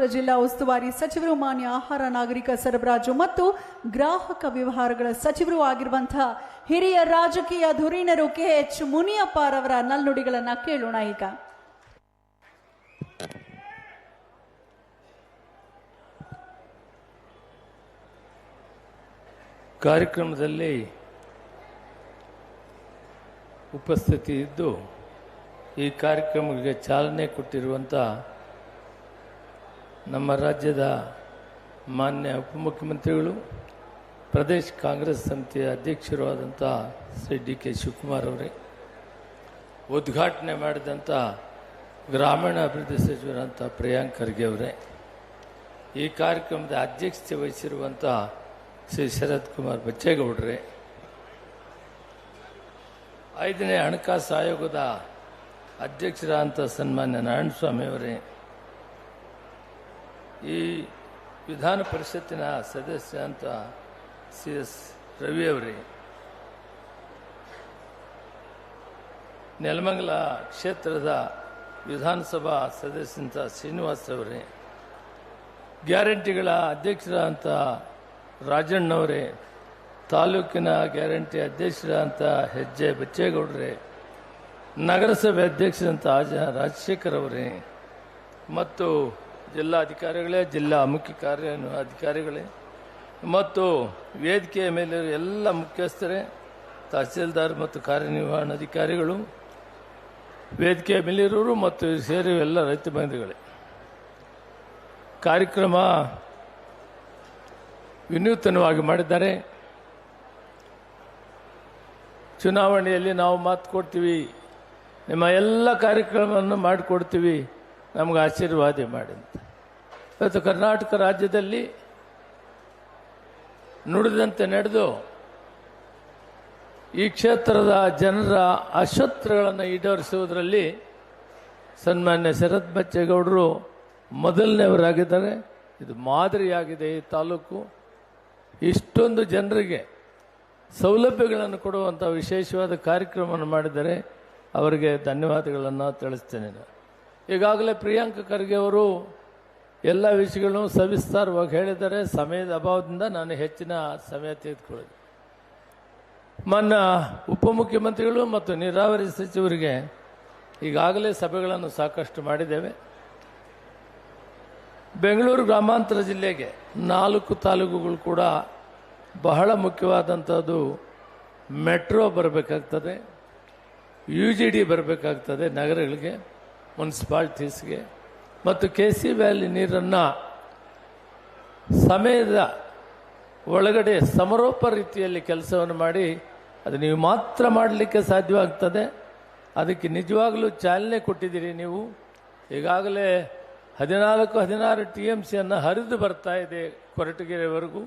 ಚಿಕ್ಕಮಗಳೂರು ಜಿಲ್ಲಾ ಉಸ್ತುವಾರಿ ಸಚಿವರು, ಮಾನ್ಯ ಆಹಾರ ನಾಗರಿಕ ಸರಬರಾಜು ಮತ್ತು ಗ್ರಾಹಕ ವ್ಯವಹಾರಗಳ ಸಚಿವರು ಆಗಿರುವಂತಹ ಹಿರಿಯ ರಾಜಕೀಯ ಧುರೀಣರು ಕೆ ಎಚ್ ಮುನಿಯಪ್ಪರವರ ನಲ್ನುಡಿಗಳನ್ನ ಕೇಳೋಣ ಈಗ. ಕಾರ್ಯಕ್ರಮದಲ್ಲಿ ಉಪಸ್ಥಿತಿ ಇದ್ದು ಈ ಕಾರ್ಯಕ್ರಮಕ್ಕೆ ಚಾಲನೆ ಕೊಟ್ಟಿರುವಂಥ ನಮ್ಮ ರಾಜ್ಯದ ಮಾನ್ಯ ಉಪಮುಖ್ಯಮಂತ್ರಿಗಳು, ಪ್ರದೇಶ ಕಾಂಗ್ರೆಸ್ ಸಮಿತಿಯ ಅಧ್ಯಕ್ಷರು ಆದಂಥ ಶ್ರೀ ಡಿ ಕೆ ಶಿವಕುಮಾರ್ ಅವರೇ. ಉದ್ಘಾಟನೆ ಮಾಡಿದಂಥ ಗ್ರಾಮೀಣ ಅಭಿವೃದ್ಧಿ ಸಚಿವರಂಥ ಪ್ರಿಯಾಂಕ್ ಖರ್ಗೆ ಅವರೇ. ಈ ಕಾರ್ಯಕ್ರಮದ ಅಧ್ಯಕ್ಷತೆ ವಹಿಸಿರುವಂಥ ಶ್ರೀ ಶರತ್ ಕುಮಾರ್ ಬಚ್ಚೇಗೌಡ್ರೆ. ಐದನೇ ಹಣಕಾಸು ಆಯೋಗದ ಅಧ್ಯಕ್ಷರಾದಂಥ ಸನ್ಮಾನ್ಯ ನಾರಾಯಣಸ್ವಾಮಿ ಅವರೇ. ಈ ವಿಧಾನ ಪರಿಷತ್ತಿನ ಸದಸ್ಯ ಅಂತ ಸಿ ಎಸ್ ರವಿ ಅವರೇ. ನೆಲಮಂಗಲ ಕ್ಷೇತ್ರದ ವಿಧಾನಸಭಾ ಸದಸ್ಯಂತ ಶ್ರೀನಿವಾಸ್ ಅವರೇ. ಗ್ಯಾರಂಟಿಗಳ ಅಧ್ಯಕ್ಷರಾದಂಥ ರಾಜಣ್ಣವರೇ ತಾಲೂಕಿನ ಗ್ಯಾರಂಟಿ ಅಧ್ಯಕ್ಷರಾದಂಥ ಹೆಜ್ಜೆ ಬಚ್ಚೇಗೌಡರೇ, ನಗರಸಭೆ ಅಧ್ಯಕ್ಷರಂತ ಆಜ ರಾಜಶೇಖರ್ ಅವರೇ, ಮತ್ತು ಜಿಲ್ಲಾಧಿಕಾರಿಗಳೇ ಜಿಲ್ಲಾ ಮುಖ್ಯ ಕಾರ್ಯ ಅಧಿಕಾರಿಗಳೇ. ಮತ್ತು ವೇದಿಕೆಯ ಮೇಲೆ ಎಲ್ಲ ಮುಖ್ಯಸ್ಥರೇ, ತಹಸೀಲ್ದಾರ್ ಮತ್ತು ಕಾರ್ಯನಿರ್ವಹಣಾಧಿಕಾರಿಗಳು ವೇದಿಕೆಯ ಮೇಲಿರೋರು ಮತ್ತು ಸೇರಿ ಎಲ್ಲ ರೈತ ಬಂಧುಗಳೇ. ಕಾರ್ಯಕ್ರಮ ವಿನೂತನವಾಗಿ ಮಾಡಿದ್ದಾರೆ. ಚುನಾವಣೆಯಲ್ಲಿ ನಾವು ಮಾತು ಕೊಡ್ತೀವಿ, ನಿಮ್ಮ ಎಲ್ಲ ಕಾರ್ಯಕ್ರಮವನ್ನು ಮಾಡಿಕೊಡ್ತೀವಿ. ನಮಗೆ ಆಶೀರ್ವಾದ ಮಾಡಿ ಇವತ್ತು ಕರ್ನಾಟಕ ರಾಜ್ಯದಲ್ಲಿ ನುಡಿದಂತೆ ನಡೆದು ಈ ಕ್ಷೇತ್ರದ ಜನರ ಅಶತ್ರುಗಳನ್ನು ಈಡೇರಿಸುವುದರಲ್ಲಿ ಸನ್ಮಾನ್ಯ ಶರತ್ ಬಚ್ಚೇಗೌಡರು ಮೊದಲನೇವರಾಗಿದ್ದಾರೆ ಇದು ಮಾದರಿಯಾಗಿದೆ ಈ ತಾಲೂಕು. ಇಷ್ಟೊಂದು ಜನರಿಗೆ ಸೌಲಭ್ಯಗಳನ್ನು ಕೊಡುವಂಥ ವಿಶೇಷವಾದ ಕಾರ್ಯಕ್ರಮವನ್ನು ಮಾಡಿದರೆ ಅವರಿಗೆ ಧನ್ಯವಾದಗಳನ್ನು ತಿಳಿಸ್ತೇನೆ. ಈಗಾಗಲೇ ಪ್ರಿಯಾಂಕ ಖರ್ಗೆ ಅವರು ಎಲ್ಲ ವಿಷಯಗಳನ್ನು ಸವಿಸ್ತಾರವಾಗಿ ಹೇಳಿದರೆ ಸಮಯದ ಅಭಾವದಿಂದ ನಾನು ಹೆಚ್ಚಿನ ಸಮಯ ತೆಗೆದುಕೊಳ್ಳೋದು. ಮೊನ್ನ ಉಪಮುಖ್ಯಮಂತ್ರಿಗಳು ಮತ್ತು ನೀರಾವರಿ ಸಚಿವರಿಗೆ ಈಗಾಗಲೇ ಸಭೆಗಳನ್ನು ಸಾಕಷ್ಟು ಮಾಡಿದ್ದೇವೆ. ಬೆಂಗಳೂರು ಗ್ರಾಮಾಂತರ ಜಿಲ್ಲೆಗೆ ನಾಲ್ಕು ತಾಲೂಕುಗಳು ಕೂಡ ಬಹಳ ಮುಖ್ಯವಾದಂಥದ್ದು ಮೆಟ್ರೋ ಬರಬೇಕಾಗ್ತದೆ, ಯು ಜಿ ಡಿ ಬರಬೇಕಾಗ್ತದೆ ನಗರಗಳಿಗೆ, ಮುನ್ಸಿಪಾಲ್ಟೀಸ್ಗೆ. ಮತ್ತು ಕೆ ಸಿ ವ್ಯಾಲಿ ನೀರನ್ನು ಸಮಯದ ಒಳಗಡೆ ಸಮರೋಪ ರೀತಿಯಲ್ಲಿ ಕೆಲಸವನ್ನು ಮಾಡಿ, ಅದು ನೀವು ಮಾತ್ರ ಮಾಡಲಿಕ್ಕೆ ಸಾಧ್ಯವಾಗ್ತದೆ. ಅದಕ್ಕೆ ನಿಜವಾಗಲೂ ಚಾಲನೆ ಕೊಟ್ಟಿದ್ದೀರಿ ನೀವು. ಈಗಾಗಲೇ ಹದಿನಾಲ್ಕು, ಹದಿನಾರು ಟಿ ಎಂ ಸಿಯನ್ನು ಹರಿದು ಬರ್ತಾ ಇದೆ ಕೊರಟಗೆರೆವರೆಗೂ.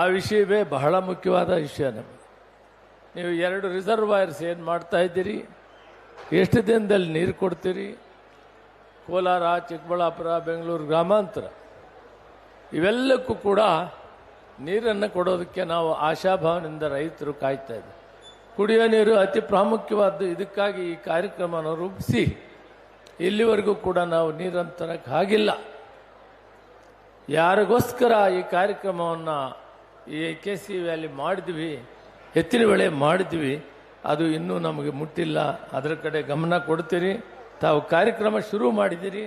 ಆ ವಿಷಯವೇ ಬಹಳ ಮುಖ್ಯವಾದ ವಿಷಯ ನಮಗೆ. ನೀವು ಎರಡು ರಿಸರ್ವಾಯರ್ಸ್ ಏನು ಮಾಡ್ತಾ ಇದ್ದೀರಿ? ಎಷ್ಟು ದಿನದಲ್ಲಿ ನೀರು ಕೊಡ್ತೀರಿ? ಕೋಲಾರ, ಚಿಕ್ಕಬಳ್ಳಾಪುರ, ಬೆಂಗಳೂರು ಗ್ರಾಮಾಂತರ. ಇವೆಲ್ಲಕ್ಕೂ ಕೂಡ ನೀರನ್ನು ಕೊಡೋದಕ್ಕೆ ನಾವು ಆಶಾಭಾವನೆಯಿಂದ ರೈತರು ಕಾಯ್ತಾ ಇದ್ದೀವಿ ಕುಡಿಯೋ ನೀರು ಅತಿ ಪ್ರಾಮುಖ್ಯವಾದ್ದು ಇದಕ್ಕಾಗಿ ಈ ಕಾರ್ಯಕ್ರಮವನ್ನು ರೂಪಿಸಿ. ಇಲ್ಲಿವರೆಗೂ ಕೂಡ ನಾವು ನೀರನ್ನು ಆಗಿಲ್ಲ. ಯಾರಿಗೋಸ್ಕರ ಈ ಕಾರ್ಯಕ್ರಮವನ್ನು ಈ ಕೆ ಸಿ ವ್ಯಾಲಿ ಮಾಡಿದ್ವಿ, ಎತ್ತಿನ ವೇಳೆ ಮಾಡಿದ್ವಿ, ಅದು ಇನ್ನೂ ನಮಗೆ ಮುಟ್ಟಿಲ್ಲ. ಅದರ ಕಡೆ ಗಮನ ಕೊಡ್ತೀರಿ. ತಾವು ಕಾರ್ಯಕ್ರಮ ಶುರು ಮಾಡಿದ್ದೀರಿ.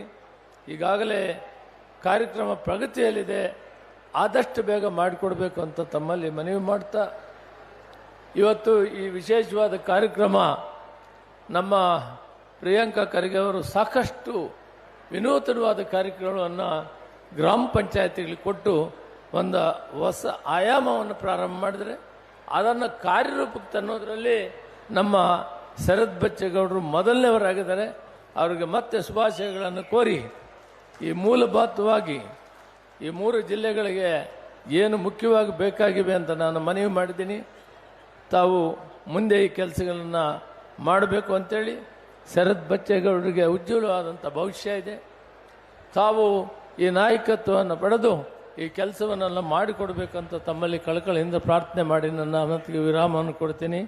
ಈಗಾಗಲೇ ಕಾರ್ಯಕ್ರಮ ಪ್ರಗತಿಯಲ್ಲಿದೆ. ಆದಷ್ಟು ಬೇಗ ಮಾಡಿಕೊಡ್ಬೇಕು ಅಂತ ತಮ್ಮಲ್ಲಿ ಮನವಿ ಮಾಡ್ತಾ, ಇವತ್ತು ಈ ವಿಶೇಷವಾದ ಕಾರ್ಯಕ್ರಮ ನಮ್ಮ ಪ್ರಿಯಾಂಕಾ ಖರ್ಗೆ ಅವರು ಸಾಕಷ್ಟು ವಿನೂತನವಾದ ಕಾರ್ಯಕ್ರಮವನ್ನು ಗ್ರಾಮ ಪಂಚಾಯತಿಗಳಿಗೆ ಕೊಟ್ಟು ಒಂದು ಹೊಸ ಆಯಾಮವನ್ನು ಪ್ರಾರಂಭ ಮಾಡಿದರೆ, ಅದನ್ನು ಕಾರ್ಯರೂಪಕ್ಕೆ ತನ್ನೋದರಲ್ಲಿ ನಮ್ಮ ಶರತ್ ಬಚ್ಚೇಗೌಡರು ಮೊದಲನೇವರಾಗಿದ್ದಾರೆ. ಅವರಿಗೆ ಮತ್ತೆ ಶುಭಾಶಯಗಳನ್ನು ಕೋರಿ ಈ ಮೂಲಭೂತವಾಗಿ ಈ ಮೂರು ಜಿಲ್ಲೆಗಳಿಗೆ ಏನು ಮುಖ್ಯವಾಗಿ ಬೇಕಾಗಿವೆ ಅಂತ ನಾನು ಮನವಿ ಮಾಡಿದ್ದೀನಿ. ತಾವು ಮುಂದೆ ಈ ಕೆಲಸಗಳನ್ನು ಮಾಡಬೇಕು ಅಂತೇಳಿ ಶರತ್ ಬಚ್ಚೇಗೌಡರಿಗೆ ಉಜ್ವಲವಾದಂಥ ಭವಿಷ್ಯ ಇದೆ. ತಾವು ಈ ನಾಯಕತ್ವವನ್ನು ಪಡೆದು ಈ ಕೆಲಸವನ್ನೆಲ್ಲ ಮಾಡಿಕೊಡ್ಬೇಕಂತ ತಮ್ಮಲ್ಲಿ ಕಳಕಳಿಯಿಂದ ಪ್ರಾರ್ಥನೆ ಮಾಡಿ ನನ್ನ ವಿರಾಮವನ್ನು ಕೊಡ್ತೀನಿ.